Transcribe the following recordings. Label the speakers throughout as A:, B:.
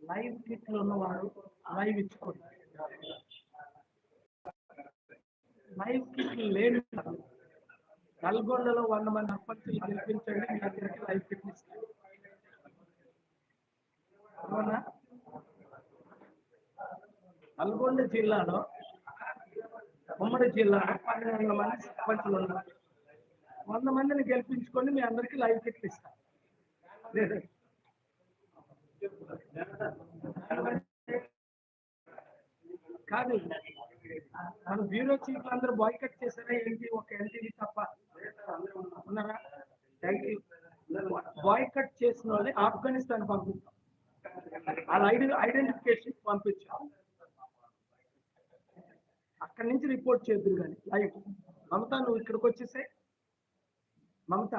A: Live కిట్లో ఉన్నవారు live ఇచ్చుకోండి live kit లేని నల్గొండలో వంద మంది అప్పచ్చులు గెలిపించండి మీ అందరికీ లైవ్ కిట్ ఇస్తాను అవునా? నల్గొండ జిల్లాలో ఉమ్మడి జిల్లాలో పన్నెండు వందల మంది సర్పంచులు ఉన్నారు. వంద మందిని గెలిపించుకొని మీ అందరికీ లైవ్ కిట్లు ఇస్తాను కాదు. మన బ్యూరో చీఫ్లు అందరూ బాయ్కట్ చేశారా ఏంటి? ఒక ఎన్టీవీ తప్ప. ఉన్నారా? థ్యాంక్ యూ బాయ్కట్ చేసిన వాళ్ళని ఆఫ్ఘనిస్తాన్ పంపిస్తాం. వాళ్ళ ఐడి ఐడెంటిఫికేషన్ పంపించాం. అక్కడి నుంచి రిపోర్ట్ చేద్దురు కానీ. లైవ్ మమత నువ్వు ఇక్కడికి వచ్చేసే మమత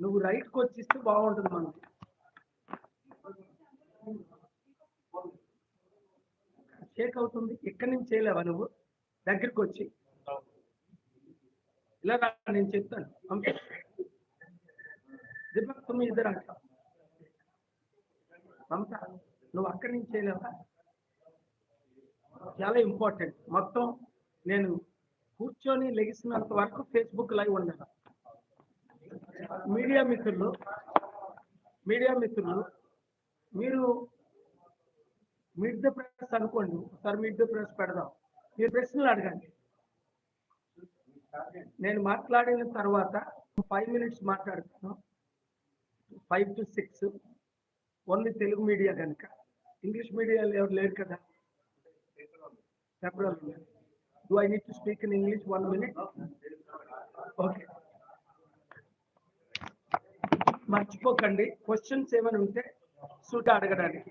A: నువ్వు రైట్కి వచ్చిస్తే బాగుంటుంది మనకి. షేక్ అవుతుంది ఎక్కడి నుంచి చేయలేవా నువ్వు? దగ్గరికి వచ్చి ఇలా రా, నేను చెప్తాను. దీపక్ తొమ్మిది ఇద్దరు అంట మమత నువ్వు అక్కడి నుంచి చేయలేవా? చాలా ఇంపార్టెంట్ మొత్తం నేను కూర్చొని లెగిసినంత వరకు ఫేస్బుక్ లైవ్ ఉండను మీడియా మిత్రులు మీడియా మిత్రులు మీరు మిడ్ ద ప్రెస్ అనుకోండి ఒకసారి మిడ్ ద ప్రెస్ పెడదాం. మీరు ప్రశ్నలు అడగండి. నేను మాట్లాడిన తర్వాత ఫైవ్ మినిట్స్ మాట్లాడతాను. Five to six only Telugu media కనుక. ఇంగ్లీష్ మీడియాలో ఎవరు లేరు కదా? February do I need to speak in English one minute okay మర్చిపోకండి. క్వశ్చన్స్ ఏమైనా ఉంటే సూట్ అడగడానికి.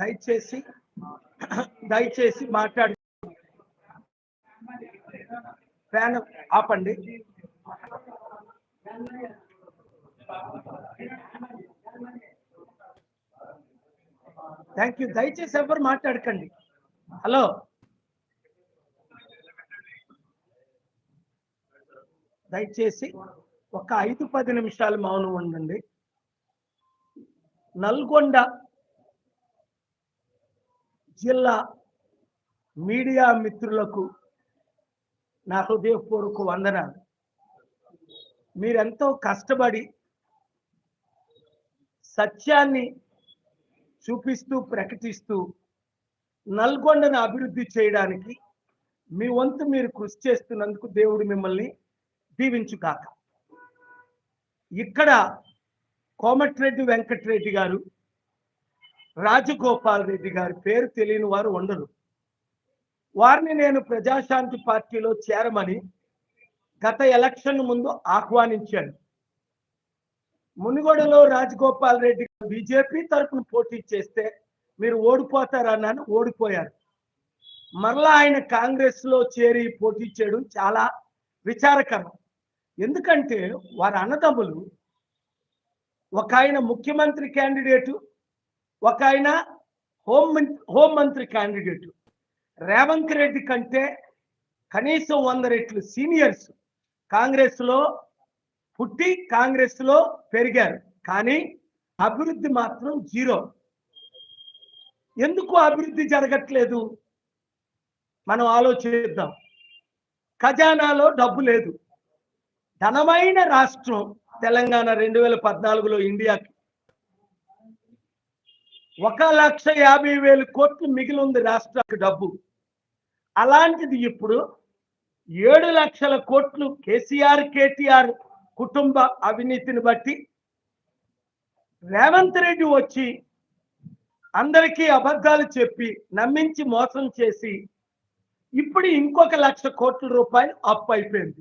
A: దయచేసి దయచేసి మాట్లాడు. ఫ్యాన్ ఆపండి. థ్యాంక్ యూ దయచేసి ఎవరు మాట్లాడకండి. హలో. దయచేసి ఒక ఐదు పది నిమిషాలు మౌనం ఉండండి. నల్గొండ జిల్లా మీడియా మిత్రులకు నా హృదయపూర్వక వందనాలు. మీరెంతో కష్టపడి సత్యాన్ని చూపిస్తూ ప్రకటిస్తూ నల్గొండను అభివృద్ధి చేయడానికి మీ వంతు మీరు కృషి చేస్తున్నందుకు దేవుడు మిమ్మల్ని దీవించుగాక. ఇక్కడ కోమటిరెడ్డి వెంకటరెడ్డి గారు రాజగోపాల్ రెడ్డి గారి పేరు తెలియని వారు ఉండరు. వారిని నేను ప్రజాశాంతి పార్టీలో చేరమని గత ఎలక్షన్ ముందు ఆహ్వానించాను. మునుగోడలో రాజగోపాల్ రెడ్డి బీజేపీ తరఫున పోటీ చేస్తే మీరు ఓడిపోతారన్నాను ఓడిపోయారు. మరలా ఆయన కాంగ్రెస్లో చేరి పోటీ చేయడం చాలా విచారకరం. ఎందుకంటే వారి అన్నదమ్ములు ఒక ఆయన ముఖ్యమంత్రి క్యాండిడేటు ఒక ఆయన హోం మం- హోం మంత్రి క్యాండిడేట్ రేవంత్ రెడ్డి కంటే కనీసం వంద రెట్లు సీనియర్స్ కాంగ్రెస్లో పుట్టి కాంగ్రెస్లో పెరిగారు. కానీ అభివృద్ధి మాత్రం జీరో. ఎందుకు అభివృద్ధి జరగట్లేదు? మనం ఆలోచిద్దాం. ఖజానాలో డబ్బు లేదు. ధనమైన రాష్ట్రం తెలంగాణ రెండు వేల పద్నాలుగులో ఇండియాకి ఒక లక్ష యాభై వేలు కోట్లు మిగిలి ఉంది రాష్ట్రానికి డబ్బు. అలాంటిది ఇప్పుడు ఏడు లక్షల కోట్లు కేసీఆర్ కేటీఆర్ కుటుంబ అవినీతిని బట్టి రేవంత్ రెడ్డి వచ్చి అందరికీ అబద్ధాలు చెప్పి నమ్మించి మోసం చేసి ఇప్పుడు ఇంకొక లక్ష కోట్ల రూపాయలు అప్పు అయిపోయింది.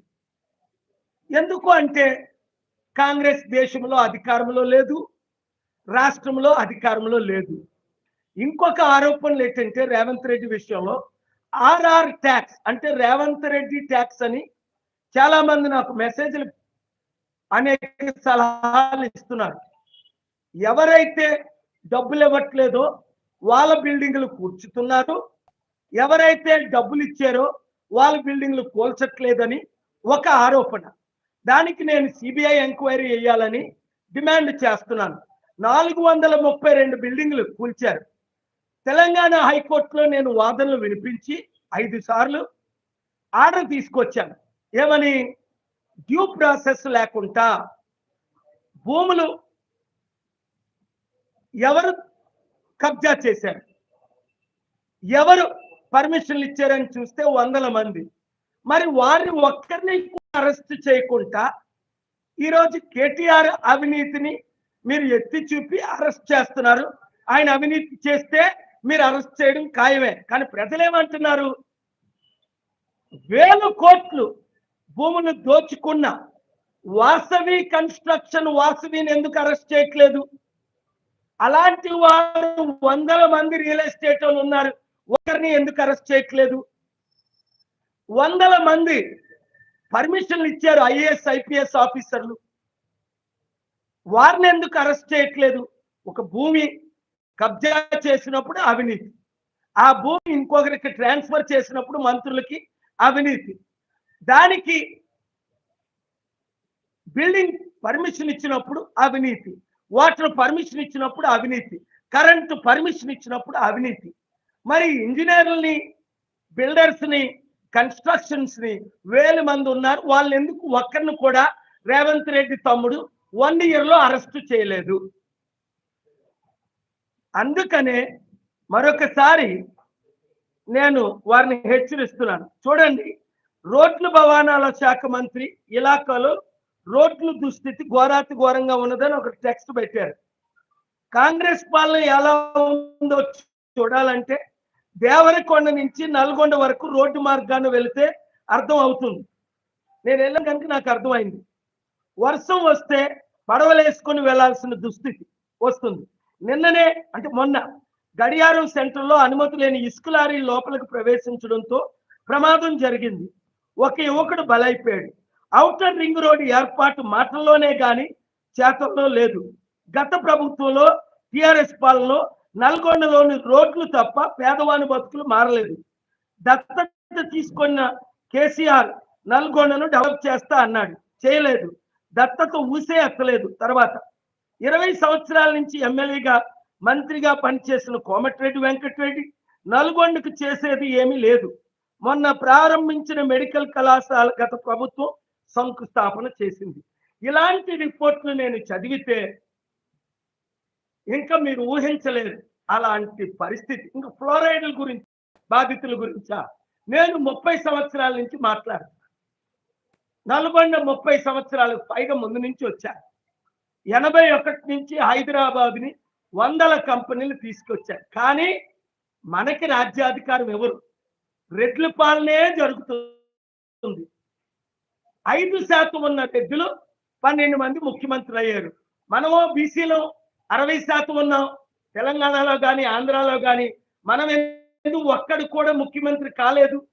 A: ఎందుకు అంటే కాంగ్రెస్ దేశంలో అధికారంలో లేదు రాష్ట్రంలో అధికారంలో లేదు. ఇంకొక ఆరోపణలు ఏంటంటే రేవంత్ రెడ్డి విషయంలో ఆర్ఆర్ ట్యాక్స్ అంటే రేవంత్ రెడ్డి ట్యాక్స్ అని చాలా మంది నాకు మెసేజ్లు అనేక సలహాలు ఇస్తున్నారు. ఎవరైతే డబ్బులు ఇవ్వట్లేదో వాళ్ళ బిల్డింగ్లు కూర్చుతున్నారు. ఎవరైతే డబ్బులు ఇచ్చారో వాళ్ళ బిల్డింగ్లు కూల్చట్లేదని ఒక ఆరోపణ. దానికి నేను సిబిఐ ఎంక్వైరీ వేయాలని డిమాండ్ చేస్తున్నాను. నాలుగు వందల ముప్పై రెండు బిల్డింగ్లు కూల్చారు. తెలంగాణ హైకోర్టులో నేను వాదనలు వినిపించి ఐదు సార్లు ఆర్డర్ తీసుకొచ్చాను. ఏమని? డ్యూ ప్రాసెస్ లేకుండా భూములు ఎవరు కబ్జా చేశారు? ఎవరు పర్మిషన్లు ఇచ్చారని చూస్తే వందల మంది. మరి వారిని ఒక్కరిని అరెస్ట్ చేయకుండా ఈరోజు కేటీఆర్ అవినీతిని మీరు ఎత్తి చూపి అరెస్ట్ చేస్తున్నారు. ఆయన అవినీతి చేస్తే మీరు అరెస్ట్ చేయడం ఖాయమే. కానీ ప్రజలేమంటున్నారు వేలు వేల కోట్లు భూములు దోచుకున్న వాసవి కన్స్ట్రక్షన్ వాసవిని ఎందుకు అరెస్ట్ చేయట్లేదు? అలాంటి వారు వందల మంది రియల్ ఎస్టేట్ వాళ్ళు ఉన్నారు. ఒకరిని ఎందుకు అరెస్ట్ చేయట్లేదు? వందల మంది పర్మిషన్లు ఇచ్చారు ఐఏఎస్ ఐపీఎస్ ఆఫీసర్లు. వారిని ఎందుకు అరెస్ట్ చేయట్లేదు? ఒక భూమి కబ్జా చేసినప్పుడు అవినీతి. ఆ భూమి ఇంకొకరికి ట్రాన్స్ఫర్ చేసినప్పుడు మంత్రులకి అవినీతి. దానికి బిల్డింగ్ పర్మిషన్ ఇచ్చినప్పుడు అవినీతి. వాటర్ పర్మిషన్ ఇచ్చినప్పుడు అవినీతి. కరెంటు పర్మిషన్ ఇచ్చినప్పుడు అవినీతి. మరి ఇంజనీర్లని బిల్డర్స్ని కన్స్ట్రక్షన్స్ని వేల మంది ఉన్నారు. వాళ్ళని ఎందుకు ఒక్కరిని కూడా రేవంత్ రెడ్డి తమ్ముడు వన్ ఇయర్లో అరెస్ట్ చేయలేదు. అందుకనే మరొకసారి నేను వారిని హెచ్చరిస్తున్నాను. చూడండి రోడ్ల భవనాల శాఖ మంత్రి ఇలాకాలో రోడ్ల దుస్థితి ఘోరాతి ఘోరంగా ఉన్నదని ఒక టెక్స్ట్ పెట్టారు. కాంగ్రెస్ పాలన ఎలా ఉందో చూడాలంటే దేవరకొండ నుంచి నల్గొండ వరకు రోడ్డు మార్గాన్ని వెళితే అర్థం అవుతుంది. నేను వెళ్ళాను కనుక నాకు అర్థమైంది. వర్షం వస్తే పడవలేసుకొని వెళ్ళాల్సిన దుస్థితి వస్తుంది. నిన్ననే అంటే మొన్న గడియారం సెంటర్లో అనుమతి లేని ఇసుక లారీ లోపలికి ప్రవేశించడంతో ప్రమాదం జరిగింది. ఒక యువకుడు బలైపోయాడు. అవుటర్ రింగ్ రోడ్ ఏర్పాటు మాటల్లోనే గాని చేతల్లో లేదు. గత ప్రభుత్వంలో టిఆర్ఎస్ పాలనలో నల్గొండలోని రోడ్లు తప్ప పేదవాని బతుకులు మారలేదు. దత్తత తీసుకున్న కేసీఆర్ నల్గొండను డెవలప్ చేస్తా అన్నాడు. చేయలేదు. దత్తత ఊసే ఎత్తలేదు తర్వాత ఇరవై సంవత్సరాల నుంచి ఎమ్మెల్యేగా మంత్రిగా పనిచేసిన కోమటిరెడ్డి వెంకటరెడ్డి నల్గొండకు చేసేది ఏమీ లేదు. మొన్న ప్రారంభించిన మెడికల్ కళాశాల గత ప్రభుత్వం శంకుస్థాపన చేసింది. ఇలాంటి రిపోర్ట్లు నేను చదివితే ఇంకా మీరు ఊహించలేరు. అలాంటి పరిస్థితి. ఇంకా ఫ్లోరైడ్ల గురించి బాధితుల గురించా? నేను ముప్పై సంవత్సరాల నుంచి మాట్లాడుతాను నలభై ముప్పై సంవత్సరాలకు పైగా ముందు నుంచి వచ్చారు. ఎనభై ఒకటి నుంచి హైదరాబాద్ని వందల కంపెనీలు తీసుకొచ్చారు. కానీ మనకి రాజ్యాధికారం ఎవరు? రెడ్ల పాలనే జరుగుతుంది. ఐదు శాతం ఉన్న రెడ్లు పన్నెండు మంది ముఖ్యమంత్రులు అయ్యారు. మనమో బీసీలో అరవై శాతం ఉన్నాం. తెలంగాణలో కానీ ఆంధ్రాలో కానీ మనం ఎందుకు ఒక్కడు కూడా ముఖ్యమంత్రి కాలేదు?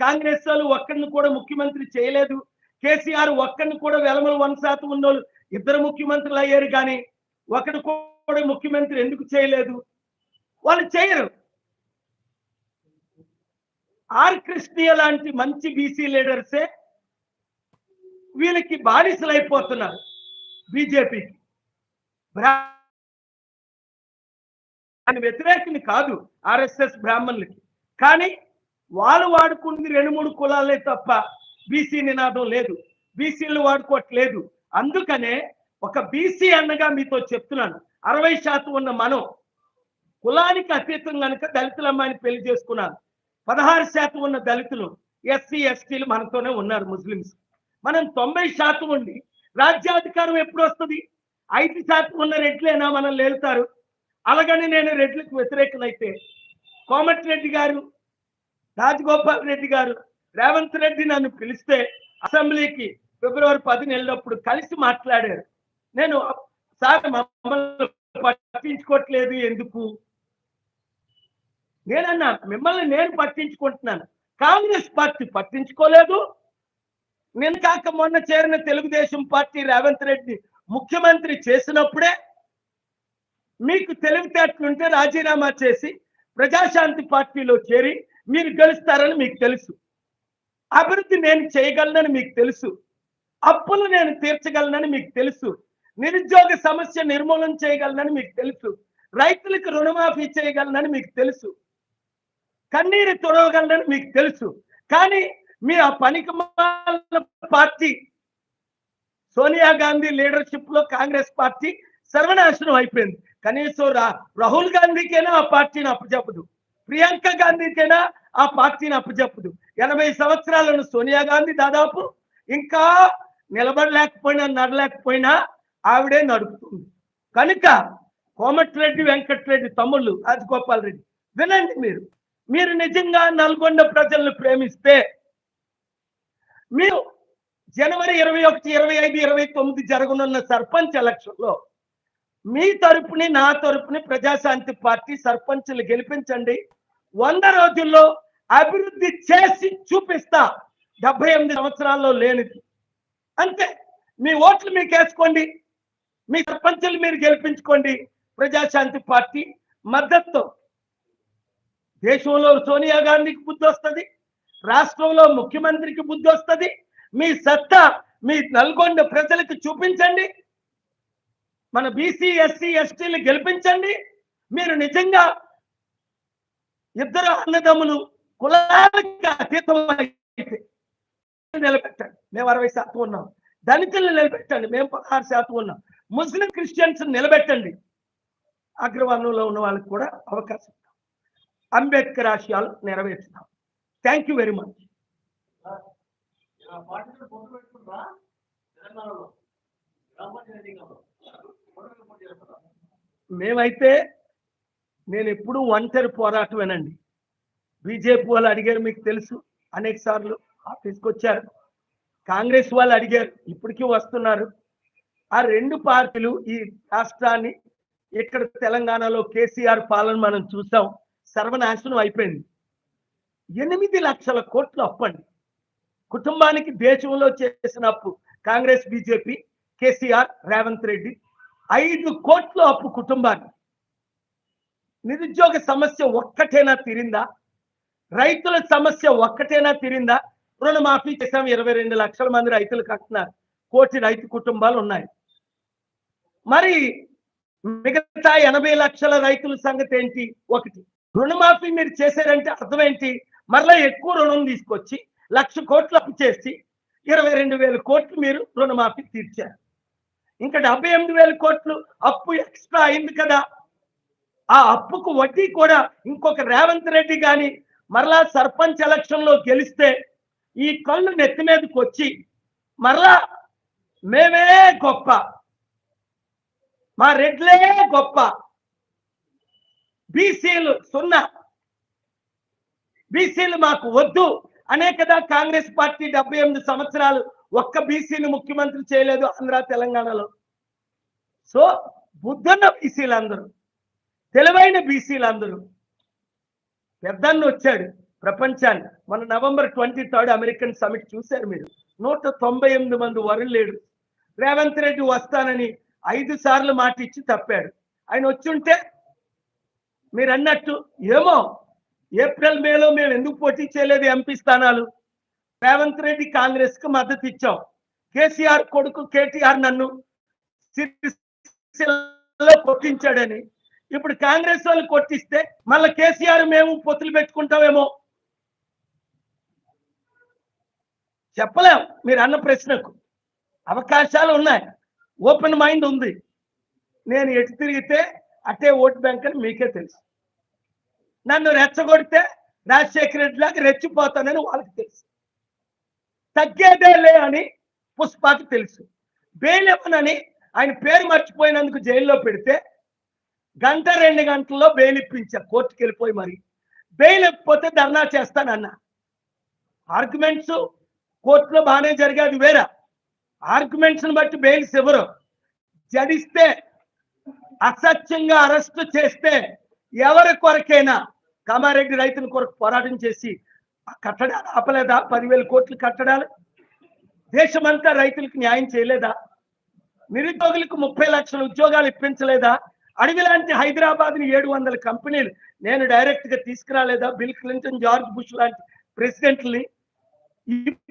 A: కాంగ్రెస్ వాళ్ళు ఒక్కడిని కూడా ముఖ్యమంత్రి చేయలేదు. కేసీఆర్ ఒక్కడిని కూడా వెలమల వన్ శాతం ఉన్నోళ్ళు ఇద్దరు ముఖ్యమంత్రులు అయ్యారు కానీ ఒకటి కూడా ముఖ్యమంత్రి ఎందుకు చేయలేదు? వాళ్ళు చేయరు. ఆర్ కృష్ణయ్య లాంటి మంచి బీసీ లీడర్సే వీళ్ళకి బానిసలు అయిపోతున్నారు బీజేపీకి. బ్రాహ్మణ వ్యతిరేకిని కాదు ఆర్ఎస్ఎస్ బ్రాహ్మణులకి. కానీ వాళ్ళు వాడుకుంది రెండు మూడు కులాలే తప్ప బీసీ నినాదం లేదు. బీసీలు వాడుకోవట్లేదు. అందుకనే ఒక బీసీ అన్నగా మీతో చెప్తున్నాను. అరవై శాతం ఉన్న మనం కులానికి అతీతం కనుక దళితుల అమ్మాయిని పెళ్ళి చేసుకున్నాను. పదహారు శాతం ఉన్న దళితులు ఎస్సీ ఎస్టీలు మనతోనే ఉన్నారు ముస్లిమ్స్. మనం తొంభై శాతం ఉండి రాజ్యాధికారం ఎప్పుడు వస్తుంది? ఐదు శాతం ఉన్న రెడ్లేనా మనం లేలుతారు. అలాగని నేను రెడ్లకు వ్యతిరేకనైతే కోమటిరెడ్డి గారు రాజగోపాల్ రెడ్డి గారు రేవంత్ రెడ్డి నన్ను పిలిస్తే అసెంబ్లీకి ఫిబ్రవరి పదిని వెళ్ళినప్పుడు కలిసి మాట్లాడారు. నేను సార్ మమ్మల్ని పట్టించుకోవట్లేదు. ఎందుకు? నేనన్నా మిమ్మల్ని నేను పట్టించుకుంటున్నాను. కాంగ్రెస్ పార్టీ పట్టించుకోలేదు. నేను కాక మొన్న చేరిన తెలుగుదేశం పార్టీ రేవంత్ రెడ్డి ముఖ్యమంత్రి చేసినప్పుడే మీకు తెలివితేటలుంటే రాజీనామా చేసి ప్రజాశాంతి పార్టీలో చేరి మీరు గెలుస్తారని మీకు తెలుసు. అభివృద్ధి నేను చేయగలనని మీకు తెలుసు. అప్పులు నేను తీర్చగలనని మీకు తెలుసు. నిరుద్యోగ సమస్య నిర్మూలన చేయగలనని మీకు తెలుసు. రైతులకు రుణమాఫీ చేయగలనని మీకు తెలుసు. కన్నీరు తొడవగలనని మీకు తెలుసు. కానీ మీ ఆ పనికి పార్టీ సోనియా గాంధీ లీడర్షిప్లో కాంగ్రెస్ పార్టీ సర్వనాశనం అయిపోయింది. కనీసం రాహుల్ గాంధీకైనా ఆ పార్టీని అప్పచెప్పదు ప్రియాంక గాంధీకైనా ఆ పార్టీని అప్పచెప్పదు. ఎనభై సంవత్సరాలను సోనియా గాంధీ దాదాపు ఇంకా నిలబడలేకపోయినా నడలేకపోయినా ఆవిడే నడుపుతుంది. కనుక కోమటిరెడ్డి వెంకటరెడ్డి తమ్ముళ్ళు రాజగోపాల్ రెడ్డి వినండి మీరు. మీరు నిజంగా నల్గొండ ప్రజలను ప్రేమిస్తే మీరు జనవరి ఇరవై ఒకటి ఇరవై ఐదు ఇరవై తొమ్మిది జరగనున్న సర్పంచ్ ఎలక్షన్లో మీ తరపుని నా తరపుని ప్రజాశాంతి పార్టీ సర్పంచ్లు గెలిపించండి. వంద రోజుల్లో అభివృద్ధి చేసి చూపిస్తా. డెబ్బై ఎనిమిది సంవత్సరాల్లో లేనిది. అంతే. మీ ఓట్లు మీకు వేసుకోండి. మీ సర్పంచులు మీరు గెలిపించుకోండి. ప్రజాశాంతి పార్టీ మద్దతు దేశంలో సోనియా గాంధీకి బుద్ధి వస్తుంది. రాష్ట్రంలో ముఖ్యమంత్రికి బుద్ధి వస్తుంది. మీ సత్తా మీ నల్గొండ ప్రజలకు చూపించండి. మన బీసీ ఎస్సీ ఎస్టీలు గెలిపించండి. మీరు నిజంగా ఇద్దరు అన్నదమ్ములు కులాలకు అతీతమైతే అయితే నిలబెట్టండి. మేము అరవై శాతం ఉన్నాం. దళితులను నిలబెట్టండి. మేము పదహారు శాతం ఉన్నాం. ముస్లిం క్రిస్టియన్స్ నిలబెట్టండి. అగ్రవర్ణంలో ఉన్న వాళ్ళకి కూడా అవకాశం ఇద్దాం. అంబేద్కర్ ఆశయాలు నెరవేర్చుదాం థ్యాంక్ యూ వెరీ మచ్ మేమైతే నేను ఎప్పుడు ఒంటరి పోరాటమేనండి. బీజేపీ వాళ్ళు అడిగారు మీకు తెలుసు. అనేక సార్లు ఆఫీస్కి వచ్చారు. కాంగ్రెస్ వాళ్ళు అడిగారు ఇప్పటికీ వస్తున్నారు. ఆ రెండు పార్టీలు ఈ రాష్ట్రాన్ని ఇక్కడ తెలంగాణలో కేసీఆర్ పాలన మనం చూసాం సర్వనాశనం అయిపోయింది. ఎనిమిది లక్షల కోట్లు అప్పండి. కుటుంబానికి దేశంలో చేసిన అప్పు కాంగ్రెస్ బీజేపీ కేసీఆర్ రేవంత్ రెడ్డి. ఐదు కోట్ల అప్పు కుటుంబాన్ని నిరుద్యోగ సమస్య ఒక్కటేనా తీరిందా? రైతుల సమస్య ఒక్కటేనా తీరిందా? రుణమాఫీ చేసాం ఇరవై రెండు లక్షల మంది రైతులు కట్టున్నారు కోటి రైతు కుటుంబాలు ఉన్నాయి. మరి మిగతా ఎనభై లక్షల రైతుల సంగతి ఏంటి? ఒకటి రుణమాఫీ మీరు చేశారంటే అర్థం ఏంటి? మరలా ఎక్కువ రుణం తీసుకొచ్చి లక్ష కోట్లు అప్పు చేసి ఇరవై రెండు వేల కోట్లు మీరు రుణమాఫీ తీర్చారు. ఇంకా డెబ్బై ఎనిమిది వేల కోట్లు అప్పు ఎక్స్ట్రా అయింది కదా. ఆ అప్పుకు వడ్డీ కూడా ఇంకొక రేవంత్ రెడ్డి కానీ మరలా సర్పంచ్ ఎలక్షన్లో గెలిస్తే ఈ కళ్ళు నెత్తి మీదకి వచ్చి మరలా మేమే గొప్ప. మా రెడ్లే గొప్ప. బీసీలు సున్నా. బీసీలు మాకు వద్దు. అనే కదా కాంగ్రెస్ పార్టీ డెబ్బై ఎనిమిది సంవత్సరాలు ఒక్క బీసీని ముఖ్యమంత్రి చేయలేదు ఆంధ్ర తెలంగాణలో. సో బుద్ధున్న బీసీలు అందరూ తెలివైన బీసీలు అందరూ పెద్దన్న వచ్చాడు ప్రపంచాన్ని. మన November twenty third American summit చూశారు మీరు. నూట తొంభై ఎనిమిది మంది వరుణ్ లేడు. రేవంత్ రెడ్డి వస్తానని ఐదు సార్లు మాట ఇచ్చి తప్పాడు. ఆయన వచ్చుంటే మీరు అన్నట్టు ఏమో ఏప్రిల్ మేలో మేము ఎందుకు పోటీ చేయలేదు ఎంపీ స్థానాలు? రేవంత్ రెడ్డి కాంగ్రెస్కు మద్దతు ఇచ్చాం. కేసీఆర్ కొడుకు కేటీఆర్ నన్ను సిరిసిల్లలో కొట్టించాడని ఇప్పుడు కాంగ్రెస్ వాళ్ళు కొట్టిస్తే మళ్ళీ కేసీఆర్ మేము పొత్తులు పెట్టుకుంటామేమో? చెప్పలేం. మీరు అన్న ప్రశ్నకు అవకాశాలు ఉన్నాయి. ఓపెన్ మైండ్ ఉంది. నేను ఎటు తిరిగితే అట్టే ఓటు బ్యాంక్ అని మీకే తెలుసు. నన్ను రెచ్చగొడితే రాజశేఖర రెడ్డి లాగా రెచ్చిపోతానని వాళ్ళకి తెలుసు. తగ్గేదేలే అని పుష్పకి తెలుసు. బెయిల్ ఇవ్వనని ఆయన పేరు మర్చిపోయినందుకు జైల్లో పెడితే గంట రెండు గంటల్లో బెయిల్ ఇప్పించా కోర్టుకి వెళ్ళిపోయి మరి. బెయిల్ ఇవ్వకపోతే ధర్నా చేస్తానన్న. ఆర్గ్యుమెంట్స్ కోర్టులో బాగానే జరిగేది వేరే. ఆర్గ్యుమెంట్స్ని బట్టి బెయిల్స్ ఎవరు? జడిస్తే అసత్యంగా అరెస్ట్ చేస్తే ఎవరి కొరకైనా కామారెడ్డి రైతుల కొరకు పోరాటం చేసి ఆ కట్టడాలు ఆపలేదా? పదివేల కోట్లు కట్టడాలు. దేశమంతా రైతులకు న్యాయం చేయలేదా? నిరుద్యోగులకు ముప్పై లక్షల ఉద్యోగాలు ఇప్పించలేదా? అడవి లాంటి హైదరాబాద్ని ఏడు వందల కంపెనీలు నేను డైరెక్ట్గా తీసుకురాలేదా? బిల్ క్లింటన్ జార్జ్ బుష్ లాంటి ప్రెసిడెంట్ని?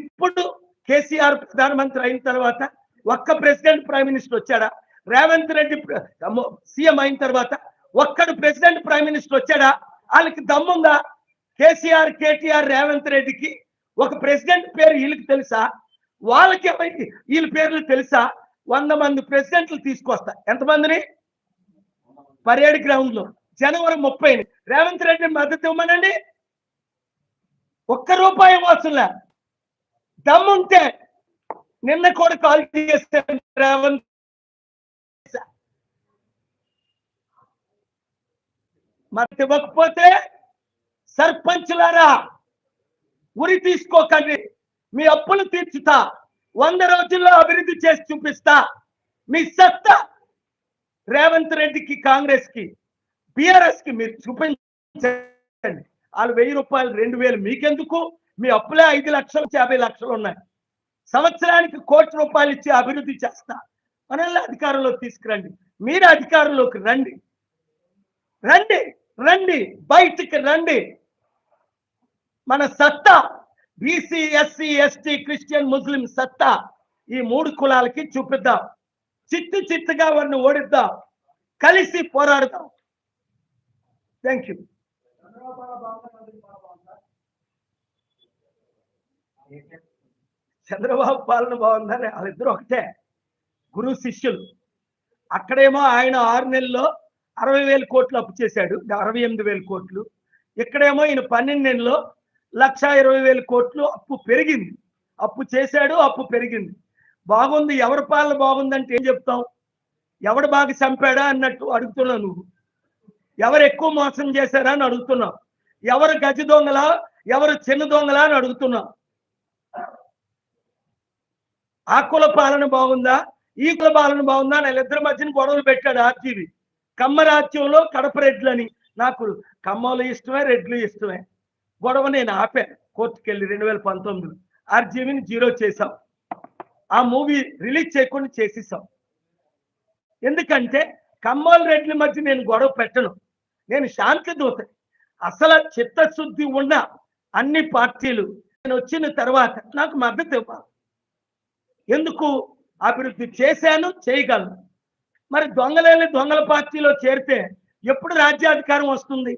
A: ఇప్పుడు కేసీఆర్ ప్రధానమంత్రి అయిన తర్వాత ఒక్క ప్రెసిడెంట్ ప్రైమ్ మినిస్టర్ వచ్చాడా? రేవంత్ రెడ్డి సీఎం అయిన తర్వాత ఒక్కడు ప్రెసిడెంట్ ప్రైమ్ మినిస్టర్ వచ్చాడా? వాళ్ళకి దమ్ముందా? కేసీఆర్ కేటీఆర్ రేవంత్ రెడ్డికి ఒక ప్రెసిడెంట్ పేరు వీళ్ళకి తెలుసా? వాళ్ళకి వీళ్ళ పేర్లు తెలుసా? వంద మంది ప్రెసిడెంట్లు తీసుకొస్తా. ఎంతమందిని? పరేడ్ గ్రౌండ్లో జనవరి ముప్పై రేవంత్ రెడ్డి మద్దతు ఇవ్వమనండి. ఒక్క రూపాయి వస్తుందా దమ్ముంటే నిన్న కూడా కాల్ చేస్తే రేవంత్ మద్దతు ఇవ్వకపోతే సర్పంచ్లారా ఉరి తీసుకోకండి. మీ అప్పులు తీర్చుతా. వంద రోజుల్లో అభివృద్ధి చేసి చూపిస్తా. మీ సత్తా రేవంత్ రెడ్డికి కాంగ్రెస్కి బిఆర్ఎస్కి మీరు చూపించండి. వాళ్ళు వెయ్యి రూపాయలు రెండు వేలు మీకెందుకు? మీ అప్పులే ఐదు లక్షలు యాభై లక్షలు ఉన్నాయి. సంవత్సరానికి కోటి రూపాయలు ఇచ్చి అభివృద్ధి చేస్తా. మనల్ని అధికారంలోకి తీసుకురండి. మీరు అధికారంలోకి రండి. రండి రండి బయటికి రండి. మన సత్తా BC SC ST Christian Muslim సత్తా ఈ మూడు కులాలకి చూపిద్దాం. చిత్తు చిత్తుగా వారిని ఓడిద్దాం. కలిసి పోరాడుతాం. థ్యాంక్ యూ చంద్రబాబు పాలన బాగుందని వాళ్ళిద్దరు ఒకటే. గురు శిష్యులు. అక్కడేమో ఆయన ఆరు నెలల్లో అరవై వేల కోట్లు అప్పు చేశాడు. అరవై ఎనిమిది వేల కోట్లు. ఇక్కడేమో ఈయన పన్నెండు నెలల్లో లక్ష ఇరవై వేల కోట్లు అప్పు పెరిగింది. అప్పు చేశాడు అప్పు పెరిగింది. బాగుంది ఎవరి పాలన బాగుందంటే ఏం చెప్తాం ఎవడు బాగా చంపాడా అన్నట్టు అడుగుతున్నావు నువ్వు. ఎవరు ఎక్కువ మోసం చేశారా అని అడుగుతున్నావు. ఎవరు గజ దొంగలా ఎవరు చిన్న దొంగలా అని అడుగుతున్నావు. ఆ కుల పాలన బాగుందా? ఈ కుల పాలన బాగుందా? అని వీళ్ళిద్దరి మధ్యన గొడవలు పెట్టాడు ఆర్జీవి. కమ్మ రాజ్యంలో కడప రెడ్లని. నాకు కమ్మలు ఇష్టమే రెడ్లు ఇష్టమే. గొడవ నేను ఆపాను కోర్టుకెళ్ళి రెండు వేల పంతొమ్మిది ఆర్జీవిని జీరో చేశాం. ఆ మూవీ రిలీజ్ చేయకుండా చేసేసాం. ఎందుకంటే కమ్మల్ రెడ్ల మధ్య నేను గొడవ పెట్టను. నేను శాంతి దూత. అసలు చిత్తశుద్ధి ఉన్న అన్ని పార్టీలు నేను వచ్చిన తర్వాత నాకు మద్దతు ఇవ్వాలి. ఎందుకు? అభివృద్ధి చేశాను చేయగలను. మరి దొంగలేని దొంగల పార్టీలో చేరితే ఎప్పుడు రాజ్యాధికారం వస్తుంది?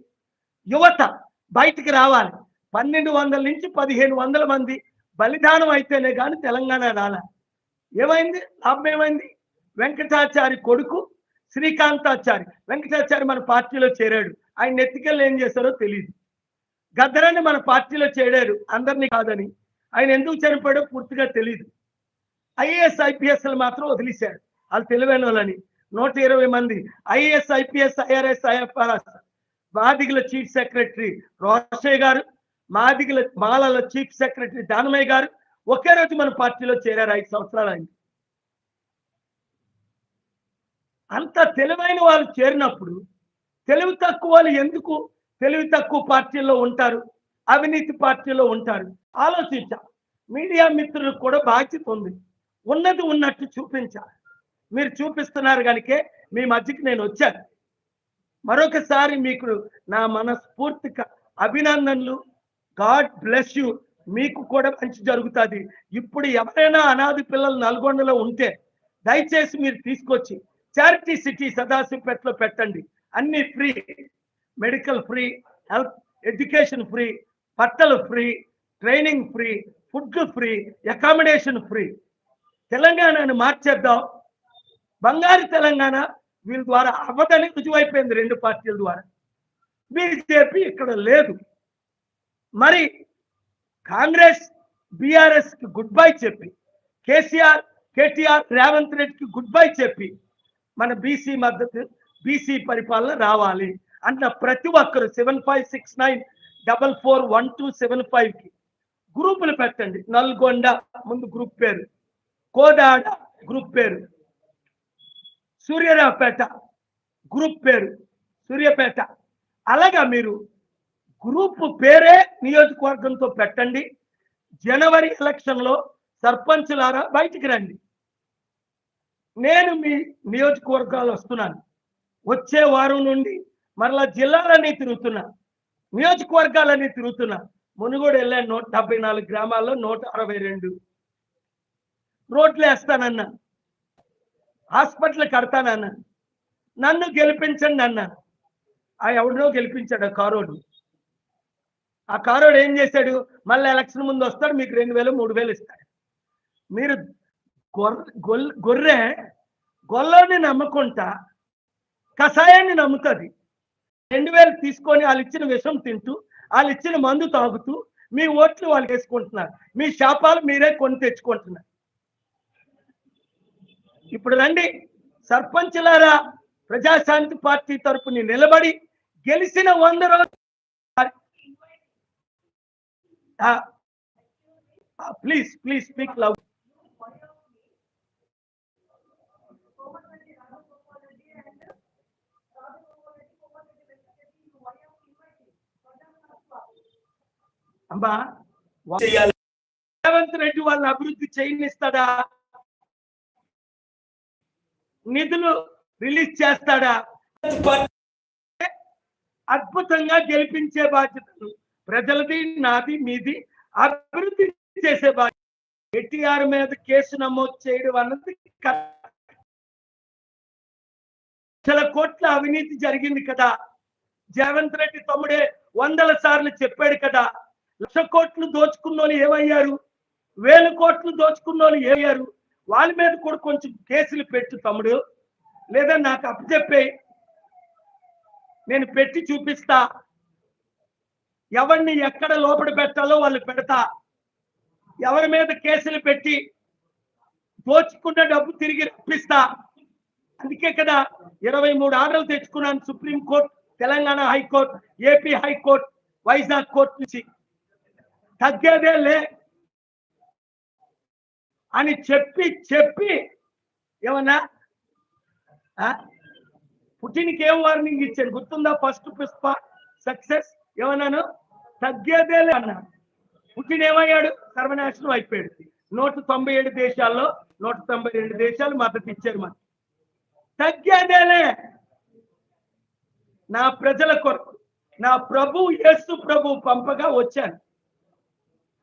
A: యువత బయటికి రావాలి. పన్నెండు వందల నుంచి పదిహేను వందల మంది బలిదానం అయితేనే కానీ తెలంగాణ రాల. ఏమైంది? లాభం ఏమైంది? వెంకటాచారి కొడుకు శ్రీకాంతాచారి. వెంకటాచారి మన పార్టీలో చేరాడు. ఆయన నెత్తికెళ్ళి ఏం చేశారో తెలియదు గద్దరాన్ని మన పార్టీలో చేరాడు. అందరినీ కాదని. ఆయన ఎందుకు చనిపోయాడో పూర్తిగా తెలియదు ఐఏఎస్ ఐపీఎస్లు మాత్రం వదిలేశాడు. వాళ్ళు తెలివైన వాళ్ళని. నూట ఇరవై మంది ఐఏఎస్ ఐపీఎస్ ఐఆర్ఎస్ ఐఎఫ్ఆర్ఎస్ మాదిగుల చీఫ్ సెక్రటరీ రోషయ్య గారు మాదిగుల మాలల చీఫ్ సెక్రటరీ దానమయ్య గారు ఒకే రోజు మన పార్టీలో చేరారు ఐదు సంవత్సరాలు అయింది. అంత తెలివైన వాళ్ళు చేరినప్పుడు తెలివి తక్కువ వాళ్ళు ఎందుకు తెలివి తక్కువ పార్టీల్లో ఉంటారు అవినీతి పార్టీలో ఉంటారు? ఆలోచించాలి మీడియా మిత్రులకు కూడా బాధ్యత ఉంది. ఉన్నది ఉన్నట్టు చూపించాలి మీరు చూపిస్తున్నారు కనుకే మీ మధ్యకి నేను వచ్చాను. మరొకసారి మీకు నా మనస్ఫూర్తిక అభినందనలు. God bless you. మీకు కూడా మంచి జరుగుతుంది. ఇప్పుడు ఎవరైనా అనాథి పిల్లలు నల్గొండలో ఉంటే దయచేసి మీరు తీసుకొచ్చి చారిటీ సిటీ సదాశివపేటలో పెట్టండి. అన్ని free medical free health education free బట్టలు free training free food free accommodation free. తెలంగాణను మార్చేద్దాం. బంగారు తెలంగాణ వీళ్ళ ద్వారా అవ్వదని రుజువైపోయింది రెండు పార్టీల ద్వారా. బీజేపీ ఇక్కడ లేదు. మరి కాంగ్రెస్ బీఆర్ఎస్కి గుడ్ బై చెప్పి కేసీఆర్ కేటీఆర్ రేవంత్ రెడ్డికి గుడ్ బై చెప్పి మన బీసీ మద్దతు బీసీ పరిపాలన రావాలి అన్న ప్రతి ఒక్కరు seven five six nine double four one two seven ఫైవ్కి గ్రూపులు పెట్టండి. నల్గొండ ముందు గ్రూప్ పేరు కోదాడ గ్రూప్ పేరు సూర్యరావుపేట గ్రూప్ పేరు సూర్యపేట. అలాగా మీరు గ్రూప్ పేరే నియోజకవర్గంతో పెట్టండి. జనవరి ఎలక్షన్లో సర్పంచ్లారా బయటికి రండి. నేను మీ నియోజకవర్గాలు వస్తున్నాను. వచ్చే వారం నుండి మరలా జిల్లాలన్నీ తిరుగుతున్నా. నియోజకవర్గాలన్నీ తిరుగుతున్నా. మునుగోడు వెళ్ళాను నూట డెబ్బై నాలుగు గ్రామాల్లో నూట అరవై రెండు. రోడ్లు వేస్తానన్నా. హాస్పిటల్ కడతానన్నా. నన్ను గెలిపించండి అన్నా. ఆ ఎవడినో గెలిపించాడు కారోడు. ఆ కారోడు ఏం చేశాడు? మళ్ళీ ఎలక్షన్ ముందు వస్తాడు మీకు రెండు వేలు మూడు వేలు ఇస్తాడు. మీరు గొర్రె గొర్రె గొల్లని నమ్ముకుంటా కషాయాన్ని నమ్ముతుంది. రెండు వేలు తీసుకొని వాళ్ళు ఇచ్చిన విషం తింటూ వాళ్ళు ఇచ్చిన మందు తాగుతూ మీ ఓట్లు వాళ్ళు వేసుకుంటున్నారు. మీ శాపాలు మీరే కొని తెచ్చుకుంటున్నారు. ఇప్పుడు రండి. సర్పంచ్లారా ప్రజాశాంతి పార్టీ తరపుని నిలబడి గెలిచిన వంద రోజులు ప్లీజ్ ప్లీజ్ స్పీక్ లవ్ అమ్మా
B: చేయాలి
A: రేవంత్ రెడ్డి వాళ్ళని అభివృద్ధి చేయనిస్తాడా నిధులు రిలీజ్ చేస్తాడా? అద్భుతంగా గెలిపించే బాధ్యతలు. ప్రజలది నాది మీది అభివృద్ధి చేసే బాధ్యత. ఎన్టీఆర్ మీద కేసు నమోదు చేయడం అన్నది కరెక్ట్. లక్షల కోట్ల అవినీతి జరిగింది కదా. జయవంత్ రెడ్డి తమ్ముడే వందల సార్లు చెప్పాడు కదా. లక్ష కోట్లు దోచుకున్నోళ్ళు ఏమయ్యారు? వేల కోట్లు దోచుకున్నోళ్ళు ఏమయ్యారు? వాళ్ళ మీద కూడా కొంచెం కేసులు పెట్టు తమ్ముడు. లేదా నాకు అప్పచెప్పే నేను పెట్టి చూపిస్తా. ఎవరిని ఎక్కడ లోపల పెట్టాలో వాళ్ళు పెడతా. ఎవరి మీద కేసులు పెట్టి దోచుకున్న డబ్బు తిరిగి రప్పిస్తా. అందుకే కదా ఇరవై మూడు ఆర్డర్లు తెచ్చుకున్నాను supreme court Telangana high court AP high court Vizag court నుంచి. తగ్గేదే లే అని చెప్పి చెప్పి ఏమన్నా పుట్టినకి ఏం వార్నింగ్ ఇచ్చాను గుర్తుందా? ఫస్ట్ పుష్ప సక్సెస్ ఏమన్నాను? తగ్గేదే అన్నా. పుట్టిన ఏమయ్యాడు? సర్వనాశనం అయిపోయాడు. నూట తొంభై ఏడు దేశాల్లో నూట తొంభై రెండు దేశాలు మద్దతు ఇచ్చారు మనకి తగ్గేదేలే. నా ప్రజల కొరకు నా ప్రభు యేసు ప్రభు పంపగా వచ్చాను.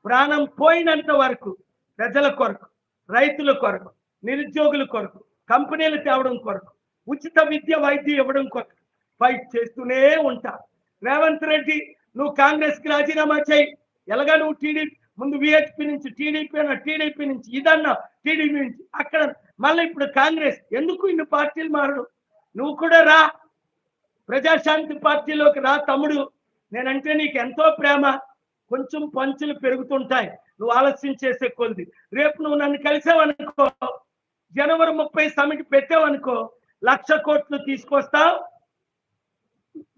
A: ప్రాణం పోయినంత వరకు ప్రజల కొరకు రైతుల కొరకు నిరుద్యోగుల కొరకు కంపెనీలు తేవడం కొరకు ఉచిత విద్య వైద్యం ఇవ్వడం కొరకు ఫైట్ చేస్తూనే ఉంటా. రేవంత్ రెడ్డి నువ్వు కాంగ్రెస్కి రాజీనామా చేయి. ఎలాగా నువ్వు టీడీపీ ముందు విహెచ్పి నుంచి టీడీపీ అన్న టీడీపీ నుంచి ఇదన్నా టీడీపీ నుంచి అక్కడ మళ్ళీ ఇప్పుడు కాంగ్రెస్ ఎందుకు ఇన్ని పార్టీలు మారడు నువ్వు కూడా రా. ప్రజాశాంతి పార్టీలోకి రా తమ్ముడు. నేనంటే నీకు ఎంతో ప్రేమ. కొంచెం పంచులు పెరుగుతుంటాయి. నువ్వు ఆలస్యం చేసే కొద్ది. రేపు నువ్వు నన్ను కలిసావనుకో జనవరి ముప్పై సమిట్ పెట్టావనుకో లక్ష కోట్లు తీసుకొస్తావు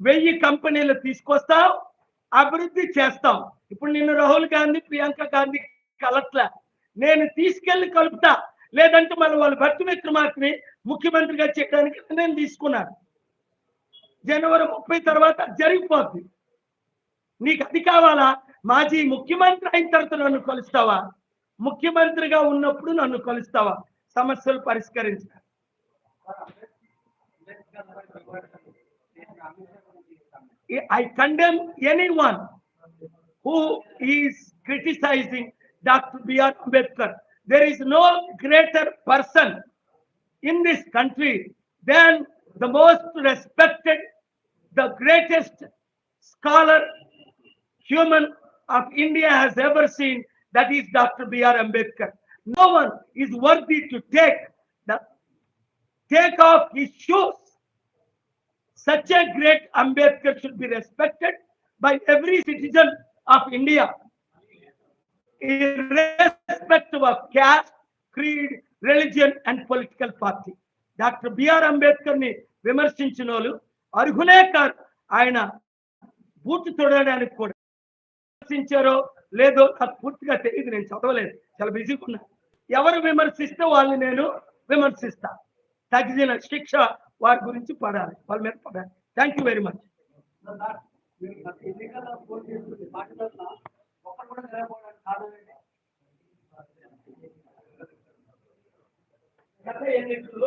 A: వెయ్యి కంపెనీలు తీసుకొస్తావు అభివృద్ధి చేస్తాం. ఇప్పుడు నిన్ను రాహుల్ గాంధీ ప్రియాంక గాంధీ కలట్లే. నేను తీసుకెళ్ళి కలుపుతా. లేదంటే మళ్ళీ వాళ్ళు భర్త విక్రమార్కని ముఖ్యమంత్రిగా చేయడానికి నిర్ణయం తీసుకున్నాను జనవరి ముప్పై తర్వాత జరిగిపోద్ది. నీకు అది కావాలా? మాజీ ముఖ్యమంత్రి అయిన తర్వాత నన్ను కలుస్తావా? ముఖ్యమంత్రిగా ఉన్నప్పుడు నన్ను కలుస్తావా? సమస్యలు పరిష్కరించారు I condemn anyone who is criticizing Dr. B.R. Ambedkar. There is no greater person in this country than the most respected, the greatest scholar human of India has ever seen, that is Dr. B.R. Ambedkar. No one is worthy to take the take off his shoes. Such a great Ambedkar should be respected by every citizen of India, irrespective of caste, creed, religion, and political party. Doctor BR అంబేద్కర్ని విమర్శించిన వాళ్ళు అర్హులే కాదు ఆయన boot తొడడానికి కూడా విమర్శించారో లేదో నాకు పూర్తిగా తెలియదు నేను చదవలేదు చాలా బిజీగా ఉన్నా ఎవరు విమర్శిస్తే వాళ్ళని నేను విమర్శిస్తా తగిన శిక్ష వారి గురించి పడాలి. వాళ్ళ మీద పడాలి. Thank you very much
C: sir, మీరు గత కూడా కారణం గత ఎన్నికల్లో